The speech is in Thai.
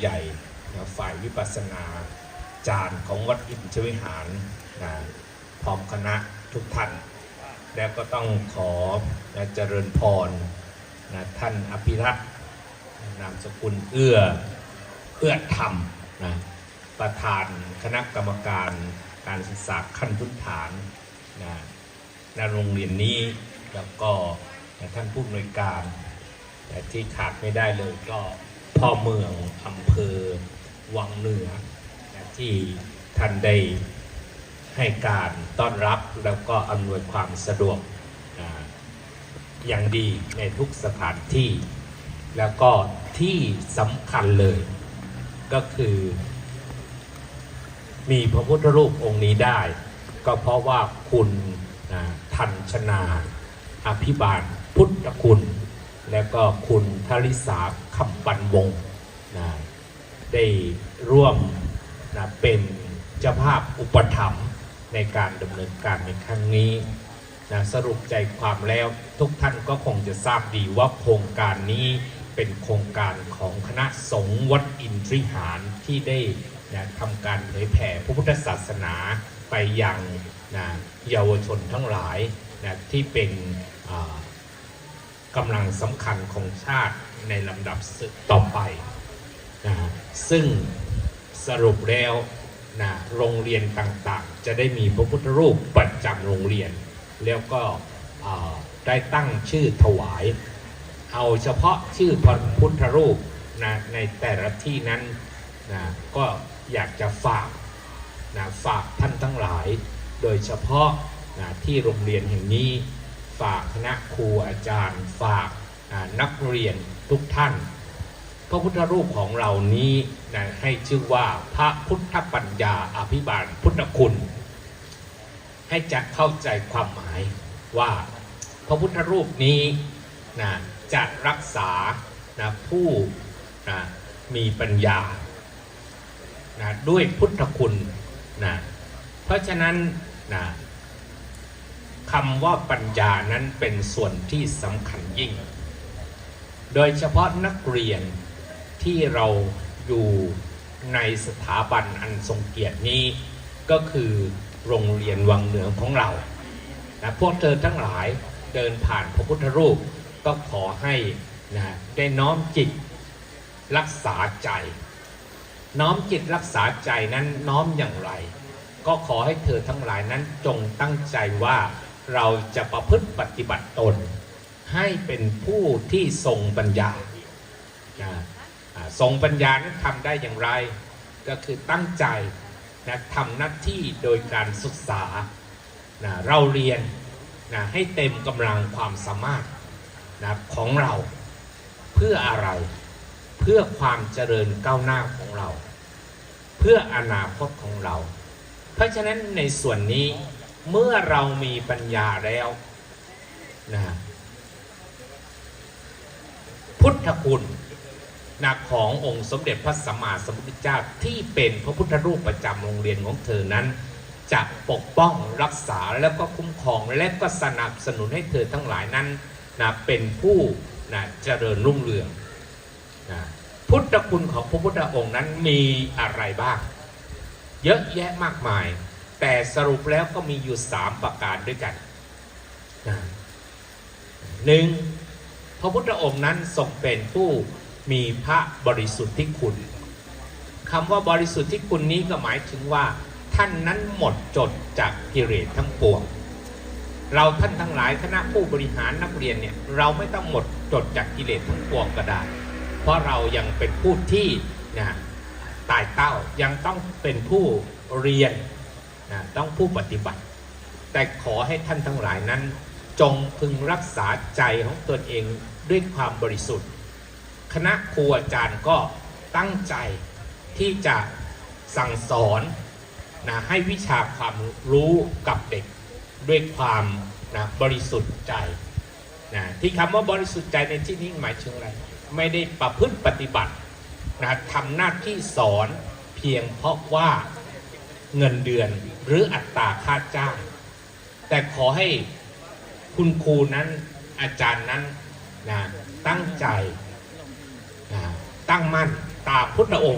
ใหญ่นะฝ่ายวิปัสสนาจารย์ของวัดอินทรวิหารนะพร้อมคณะทุกท่าน แล้วก็ต้องขอนะเจริญพรนะท่านอภิรัตน์นามสกุลเอื้อเอื้อธรรมนะประธานคณะกรรมการการศึกษาขั้นพื้นฐานนะในโรงเรียนนี้แล้วก็ท่านผู้อำนวยการ แต่ที่ขาดไม่ได้เลยก็ พ่อเมืองอำเภอวังเหนือ ที่ท่านได้ให้การต้อนรับแล้วก็อำนวยความสะดวกอย่างดีในทุกสถานที่ แล้วก็ที่สำคัญเลย ก็คือ มีพระพุทธรูปองค์นี้ได้ ก็เพราะว่าคุณทันชนา อภิบาลพุทธคุณ แล้วก็คุณทริสาคำปันวงศ์นะได้ร่วมนะเป็นเจ้าภาพอุปถัมภ์ในการดำเนินการในครั้งนี้นะสรุปใจความแล้วทุกท่านก็คงจะทราบดีว่าโครงการนี้เป็นโครงการของคณะสงฆ์วัดอินทริหารที่ได้นะทำการเผยแผ่พระพุทธศาสนาไปยังนะเยาวชนทั้งหลายนะที่เป็นอ่า กำลังสำคัญของชาติในลำดับต่อไปนะซึ่งสรุปแล้วนะโรงเรียนต่างๆ จะได้มีพระพุทธรูปประจำโรงเรียน แล้วก็ได้ตั้งชื่อถวาย เอาเฉพาะชื่อพระพุทธรูปนะในแต่ละที่นั้นนะก็อยากจะฝากนะฝากท่านทั้งหลาย โดยเฉพาะนะที่โรงเรียนแห่งนี้ ฝากคณะครูอาจารย์ ฝากนักเรียนทุกท่าน พระพุทธรูปของเรานี้นะให้ชื่อว่าพระพุทธปัญญาอภิบาลพุทธคุณ ให้จะเข้าใจความหมายว่าพระพุทธรูปนี้นะจะรักษานะผู้นะมีปัญญานะด้วยพุทธคุณนะเพราะฉะนั้นนะ คำว่าปัญญานั้นเป็นส่วนที่สำคัญยิ่ง โดยเฉพาะนักเรียนที่เราอยู่ในสถาบันอันทรงเกียรตินี้ ก็คือโรงเรียนวังเหนือของเรานะพวกเธอทั้งหลายเดินผ่านพระพุทธรูปก็ขอให้นะได้น้อมจิตรักษาใจ น้อมจิตรักษาใจนั้นน้อมอย่างไร ก็ขอให้เธอทั้งหลายนั้นจงตั้งใจว่า เราจะประพฤติปฏิบัติตน ให้เป็นผู้ที่ทรงปัญญานะอ่าทรงปัญญานั้นทำได้อย่างไร ก็คือตั้งใจนะทำหน้าที่โดยการศึกษานะเราเรียนนะให้เต็มกำลังความสามารถนะของเราเพื่ออะไร เพื่อความเจริญก้าวหน้าของเรา เพื่ออนาคตของเรา เพราะฉะนั้นในส่วนนี้ เมื่อเรามีปัญญาแล้วนะพุทธคุณนะขององค์สมเด็จพระสัมมาสัมพุทธเจ้าที่เป็นพระพุทธรูปประจำโรงเรียนของเธอนั้น จะปกป้องรักษาแล้วก็คุ้มครองและก็สนับสนุนให้เธอทั้งหลายนั้นนะเป็นผู้นะเจริญรุ่งเรืองนะพุทธคุณของพระพุทธองค์นั้นมีอะไรบ้าง เยอะแยะมากมาย แต่สรุปแล้วก็มีอยู่สามประการด้วยกันนะหนึ่งพระพุทธองค์นั้นทรงเป็นผู้มีพระบริสุทธิคุณคำว่าบริสุทธิคุณนี้ก็หมายถึงว่า ท่านนั้นหมดจดจากกิเลสทั้งปวง เราท่านทั้งหลายคณะผู้บริหารนักเรียนเนี่ยเราไม่ต้องหมดจดจากกิเลสทั้งปวงก็ได้ เพราะเรายังเป็นผู้ที่นะตายเต้ายังต้องเป็นผู้เรียน นะต้องผู้ปฏิบัติ แต่ขอให้ท่านทั้งหลายนั้น จงพึงรักษาใจของตนเองด้วยความบริสุทธิ์ คณะครูอาจารย์ก็ตั้งใจที่จะสั่งสอนนะให้วิชาความรู้กับเด็กด้วยความนะบริสุทธิ์ใจนะที่คำว่าบริสุทธิ์ใจในที่นี้หมายถึงอะไร ไม่ได้ประพฤติปฏิบัตินะทำหน้าที่สอนเพียงเพราะว่า เงินเดือนหรืออัตราค่าจ้าง แต่ขอให้คุณครูนั้นอาจารย์นั้นนะตั้งใจนะตั้งมั่นตามพุทธองค์